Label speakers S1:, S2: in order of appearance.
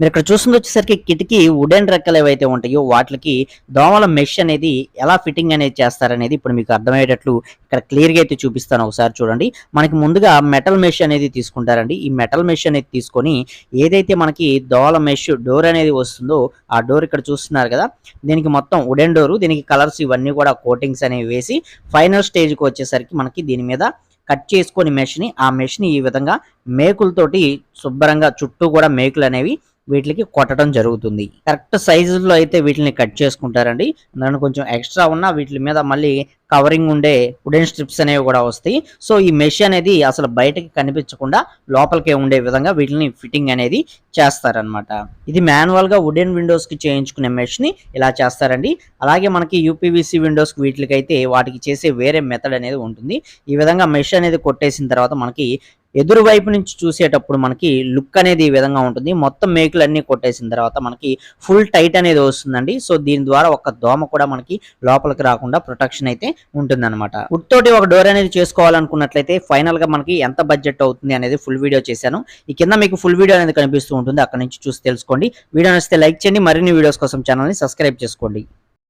S1: మీరు ఇక్కడ చూస్తుంది వచ్చేసరికి కిటికీ వుడెన్ రెక్కలు ఏవైతే ఉంటాయో వాటికి దోమల మెష్ అనేది ఎలా ఫిట్టింగ్ అనేది చేస్తారనేది ఇప్పుడు మీకు అర్థమయ్యేటట్లు ఇక్కడ క్లియర్గా అయితే చూపిస్తాను ఒకసారి చూడండి. మనకి ముందుగా మెటల్ మెష్ అనేది తీసుకుంటారండి. ఈ మెటల్ మెష్ అనేది తీసుకొని ఏదైతే మనకి దోమల మెష్ డోర్ అనేది వస్తుందో ఆ డోర్ ఇక్కడ చూస్తున్నారు కదా. దీనికి మొత్తం వుడెన్ డోర్ దీనికి కలర్స్ ఇవన్నీ కూడా కోటింగ్స్ అనేవి వేసి ఫైనల్ స్టేజ్కి వచ్చేసరికి మనకి దీని మీద కట్ చేసుకొని మెష్ని ఆ మెష్ని ఈ విధంగా మేకులతోటి శుభ్రంగా చుట్టూ కూడా మేకులు అనేవి వీటికి కొట్టడం జరుగుతుంది. కరెక్ట్ సైజులో అయితే వీటిని కట్ చేసుకుంటారండి. దాని కొంచెం ఎక్స్ట్రా ఉన్న వీటి మీద మళ్ళీ కవరింగ్ ఉండే వుడెన్ స్ట్రిప్స్ అనేవి కూడా వస్తాయి. సో ఈ మెష్ అనేది అసలు బయటకి కనిపించకుండా లోపలికే ఉండే విధంగా వీటిని ఫిట్టింగ్ అనేది చేస్తారనమాట ఇది మాన్యువల్గా వుడెన్ విండోస్కి చేయించుకునే మెషిన్ని ఇలా చేస్తారండి. అలాగే మనకి యూపీవీసీ విండోస్ వీటికి అయితే వాటికి చేసే వేరే మెథడ్ అనేది ఉంటుంది. ఈ విధంగా మెష్ అనేది కొట్టేసిన తర్వాత మనకి ఎదురు వైపు నుంచి చూసేటప్పుడు మనకి లుక్ అనేది ఈ విధంగా ఉంటుంది. మొత్తం మేకులు అన్ని కొట్టేసిన తర్వాత మనకి ఫుల్ టైట్ అనేది వస్తుందండి. సో దీని ద్వారా ఒక దోమ కూడా మనకి లోపలికి రాకుండా ప్రొటెక్షన్ అయితే ఉంటుంది అనమాట తోటి ఒక డోర్ అనేది చేసుకోవాలనుకున్నట్లయితే ఫైనల్గా మనకి ఎంత బడ్జెట్ అవుతుంది అనేది ఫుల్ వీడియో చేశాను. ఈ కింద మీకు ఫుల్ వీడియో అనేది కనిపిస్తూ ఉంటుంది. అక్కడ నుంచి చూసి తెలుసుకోండి. వీడియో నచ్చితే లైక్ చేయండి. మరిన్ని వీడియోస్ కోసం ఛానల్ని సబ్స్క్రైబ్ చేసుకోండి.